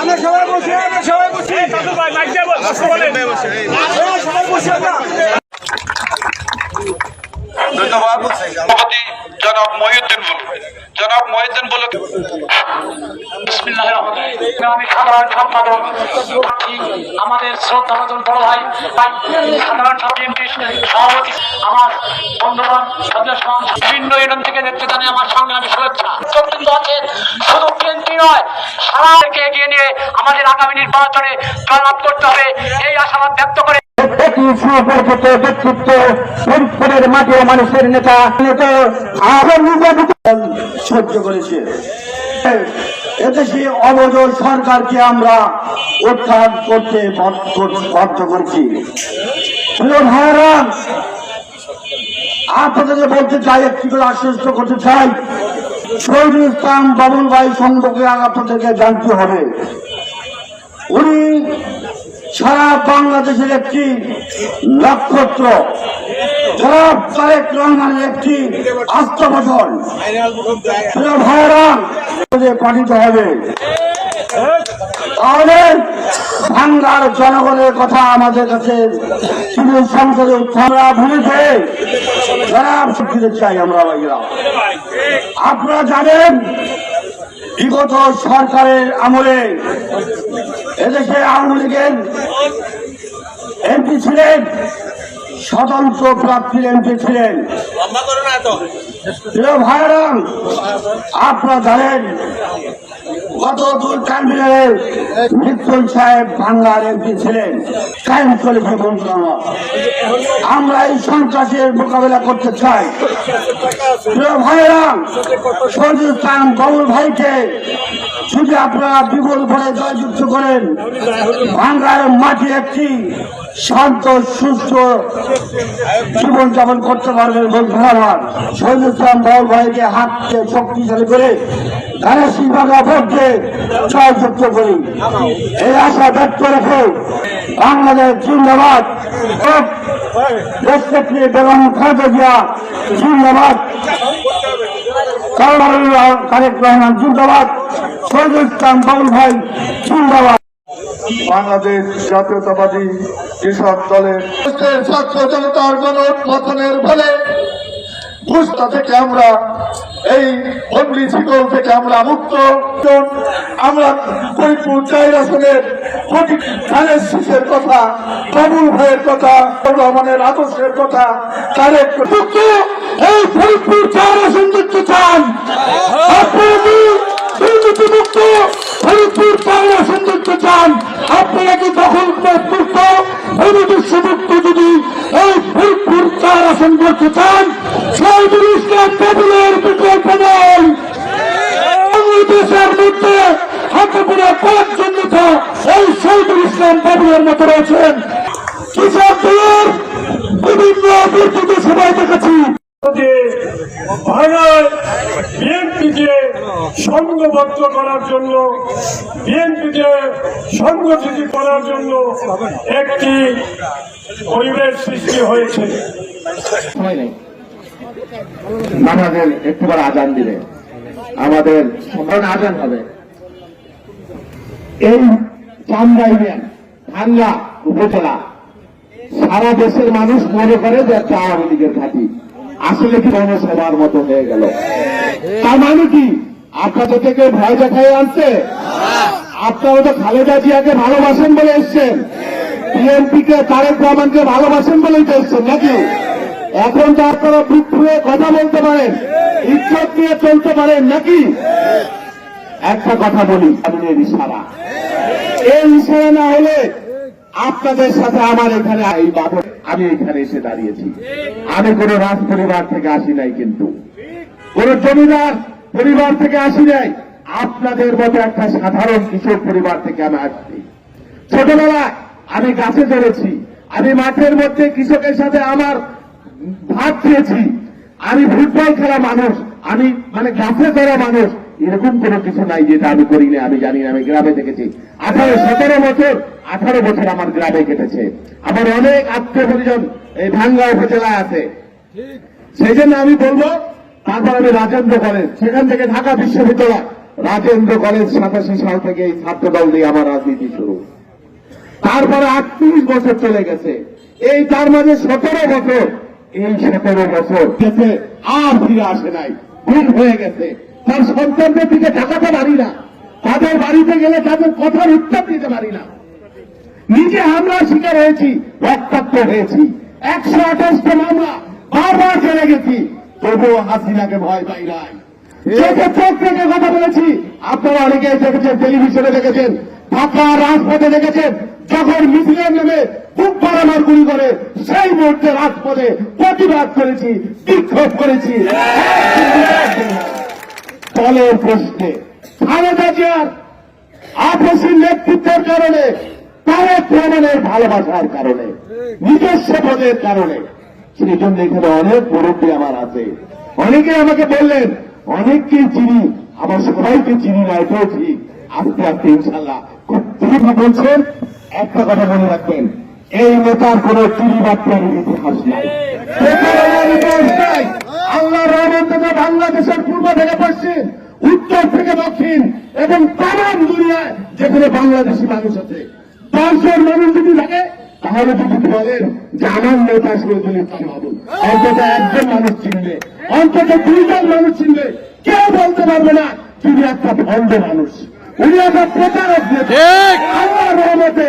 আমরা সবাই বসে আমরা সবাই বসে। সবাই বসে ধন্যবাদ। জনাব মহিউদ্দিন বলে আমাদের বড় ভাই আমার বন্ধুগণ বিভিন্ন থেকে আমার শুভেচ্ছা। আছেন শুধু নয় এগিয়ে নিয়ে আমাদের আগামী নির্বাচনে জয়লাভ করতে হবে। এই আশাবাদ ব্যক্ত করে একটি সুপরিচিত ব্যক্তিত্ব মানুষের নেতা সহ্য করেছে। এদেশে অবৈধ সরকারকে আমরা উত্থান করতে বাধ্য করছি আপনাদেরকে বলতে চাই, একটি করে আশ্বস্ত করতে চাই, শহীদুল ইসলাম বাবুল ভাই সম্পর্কে আপনাদেরকে জানতে হবে। উনি সারা বাংলাদেশের একটি নক্ষত্র জনাব তারেক রহমানের একটি প্রিয় ভাইরা পাঠিত হবে, তাহলে ভাঙ্গার জনগণের কথা আমাদের কাছে তিনি সংসদে আমরা ভুলেছে জনাব শিক্ষিত চাই আমরা ভাইরা আপনারা জানেন বিগত সরকারের আমলে এদেশে আওয়ামী লীগের এমপি ছিলেন স্বতন্ত্র প্রার্থীর এমপি ছিলেন। ভাইরাম আপনার আপনারা জানেন গত দুই কান্ডিডেটে মৃত্যুল সাহেব ভাঙ্গার এমপি ছিলেন কায়েম চলেছে বন্ধুরা আমরা। এই সন্ত্রাসের মোকাবেলা করতে চাই। প্রিয় ভাইরা শহীদুল ইসলাম ভাইকে যদি আপনারা বিপুল ভরে জয়যুক্ত করেন ভাঙ্গার মাটি একটি শান্ত, সুস্থ জীবনযাপন করতে পারবেন বন্ধুরা আমার। শহীদ ইসলাম বাবুল ভাইকে হাতকে শক্তিশালী করে করি। জিন্দাবাদ দেশনেত্রী ইসলাম বাবুল ভাই জিন্দাবাদ। বাংলাদেশ জাতীয়তাবাদী কৃষক দলের ছাত্র জনতার ফলে থেকে আমরা, এই বন্দি শিকল থেকে আমরা মুক্ত। আমরা ফরিদপুর চার আসনের শীষের কথা কবুল ভাইয়ের কথা রহমানের আদর্শের কথা, তারেক এই ফরিদপুর চার আসন দেখতে চান। দুর্নীতি মুক্ত। ফরিদপুর চার আসন দেখতে চান আপনারা কি দখল মুক্ত অনির্দিষ্ট মুক্ত যদি এই ফরিদপুর চার আসন করতে চান শহীদুল ইসলাম বাবুলের বিকল্প নয় বাংলাদেশের মধ্যে হাতে পুরো কয়েকজন নেতা এই শহীদুল ইসলাম বাবুলের মতো রয়েছেন। কৃষক দলের বিভিন্ন বর্ধিত সভায় দেখেছি। যে একটি পরিবেশ সৃষ্টি হয়েছে। একটিবার আজান দিলে আমাদের সম্পূর্ণ আজান হবে। এই চামড়া ইউনিয়ন ভাঙ্গা উপজেলা। সারা দেশের মানুষ মনে করে যে একটা আওয়ামী লীগের ঘাঁটি। আসলে কি জনসভার মতো হয়ে গেল? তার মানে কি? আপনাদের থেকে ভয় দেখাই আনছে? আপনারা তো খালেদা জিয়াকে ভালোবাসেন বলে এসছেন। বিএনপি কে তারেক রহমানকে ভালোবাসেন বলেই তো এসছেন, নাকি? এখন তো আপনারা বুক কথা বলতে পারেন, ইজ্জত নিয়ে চলতে পারেন, নাকি? একটা কথা বলি আমিনের ইশারা। এই ইশারা না হলে আপনাদের সাথে আমার এখানে এই বাবর আমি এখানে এসে দাঁড়িয়েছি। আমি কোন রাজ পরিবার থেকে আসি নাই কিন্তু। কোন জমিদার পরিবার থেকে আসি নাই। আপনাদের মতো একটা সাধারণ কৃষক পরিবার থেকে আমি আসছি। ছোটবেলায় আমি গাছে চড়েছি আমি মাঠের মধ্যে কৃষকের সাথে আমার ভাত খেয়েছি। আমি ফুটবল খেলা মানুষ। আমি মানে গাছে চড়া মানুষ। এরকম কোনো কিছু নাই যেটা আমি করি না আমি জানি না আমি গ্রামে দেখেছি। আঠারো সতেরো বছর আঠারো বছর আমার গ্রামে কেটেছে। আমার অনেক আত্মীয় পরিজন এই ভাঙ্গা উপজেলায় আছে। সেই জন্য আমি বলব তারপর আমি রাজেন্দ্র কলেজ সেখান থেকে ঢাকা বিশ্ববিদ্যালয় রাজেন্দ্র কলেজ সাতাশি সাল থেকে এই ছাত্র দল দিয়ে আমার রাজনীতি শুরু। তারপরে আটত্রিশ বছর চলে গেছে। এই তার মাঝে সতেরো বছর এই সতেরো বছর গেছে আর ফিরে আসে নাই। ভুল হয়ে গেছে। তার সন্তানদের দিকে টাকাতে পারি না। তাদের বাড়িতে গেলে তাদের কথার উত্তর দিতে পারি না। নিজে হামলার শিকার হয়েছি রক্তাক্ত হয়েছি। একশো আঠাশটা মামলা বারবার চলে গেছি। তবুও হাসিনাকে ভয় পাই নাই। চোখে চোখ রেখে কথা বলেছি। আপনারা অনেকেই দেখেছেন টেলিভিশনে দেখেছেন ঢাকা রাজপথে দেখেছেন যখন মিছিলের নেমে বুক মারামার গুলি করে সেই মুহূর্তে রাজপথে প্রতিবাদ করেছি বিক্ষোভ করেছি। দলের প্রশ্নে। খালেদা জিয়ার আপসীর নেতৃত্বের কারণে, তারেক রহমানের ভালোবাসার কারণে, নিজস্ব পদের কারণে। সেই জন্য এখানে অনেক মুরব্বী আমার আছে। অনেকে আমাকে বললেন, অনেককে চিনি, আবার সবাইকে চিনি না, এটাও ঠিক। আস্তে আস্তে ইনশাল্লাহ খুব দ্রুত বলছেন, একটা কথা মনে রাখবেন, এই নেতার কোন চুরি বাচ্চার ইতিহাস নাই। আল্লাহ রহমান থেকে বাংলাদেশের পূর্ব থেকে পশ্চিম উত্তর থেকে দক্ষিণ এবং তাম দুনিয়ায় যেখানে বাংলাদেশি মানুষ আছে। দশজন মানুষ যদি থাকে তাহলে যদি বলেন যে আমার নেতা সিরাজুল ইসলাম বাবু অন্তত একজন মানুষ চিনবে অন্তত দুইজন মানুষ চিনবে। কেউ বলতে পারবে না তিনি একটা ভণ্ড মানুষ। উনি একটা প্রতারক নেতা। আল্লাহ রহমতে